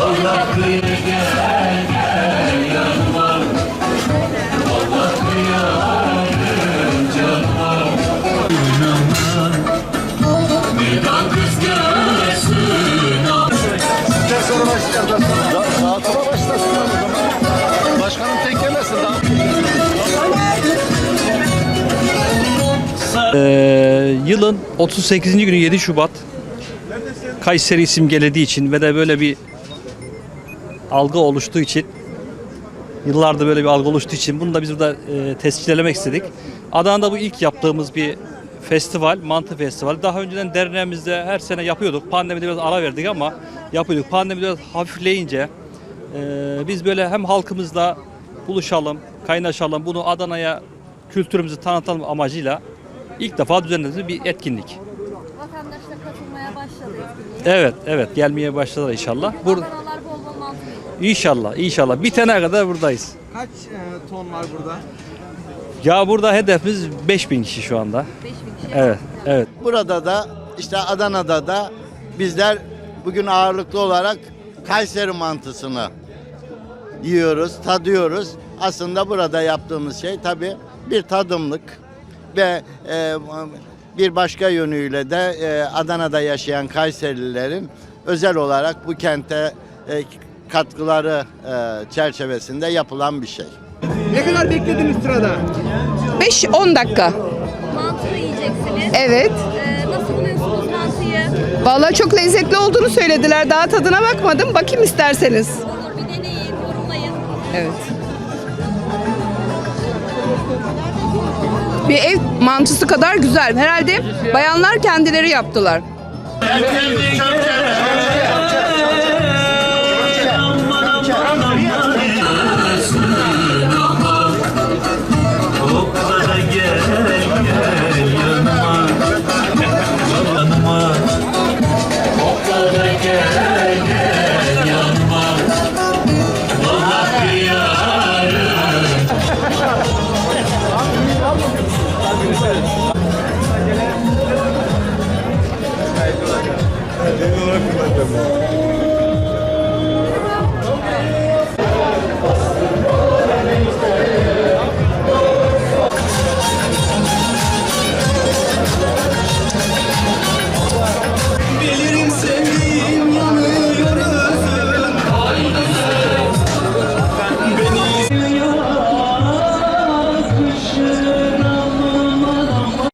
Allah kıyı gel gel Allah kıyarım canıma Oynama Meydan kız gelsin başlasın. Başkanım tek yemesin daha. Ee, yılın 38. günü 7 Şubat Kayseri isim geldiği için ve de böyle bir algı oluştuğu için yıllarda böyle bir algı oluştuğu için bunu da biz burada e, tescillemek istedik. Adana'da bu ilk yaptığımız bir festival, mantı festivali. Daha önceden derneğimizde her sene yapıyorduk. Pandemide biraz ara verdik ama yapıyorduk. Pandemi biraz hafifleyince e, biz böyle hem halkımızla buluşalım, kaynaşalım, bunu Adana'ya kültürümüzü tanıtalım amacıyla ilk defa düzenlediğimiz bir etkinlik. Vatandaş da katılmaya başladı etkinliğe. Evet, evet gelmeye başladılar inşallah. Bur Adanalar bol bol mantı yiyor. inşallah, inşallah bitene kadar buradayız. Kaç e, ton var burada? Ya burada hedefimiz 5000 kişi şu anda. 5000 kişi. Evet, evet. Burada da işte Adana'da da bizler bugün ağırlıklı olarak Kayseri mantısını yiyoruz, tadıyoruz. Aslında burada yaptığımız şey tabii bir tadımlık ve e, bir başka yönüyle de e, Adana'da yaşayan Kayserililerin özel olarak bu kente e, katkıları e, çerçevesinde yapılan bir şey. Ne kadar beklediniz sırada? 5-10 dakika. Mantı yiyeceksiniz. Evet. Ee, nasıl buluyorsunuz mantıyı? Vallahi çok lezzetli olduğunu söylediler. Daha tadına bakmadım. Bakayım isterseniz. Olur bir deneyin, yorumlayın. Evet. Bir ev mantısı kadar güzel. Herhalde bayanlar kendileri yaptılar.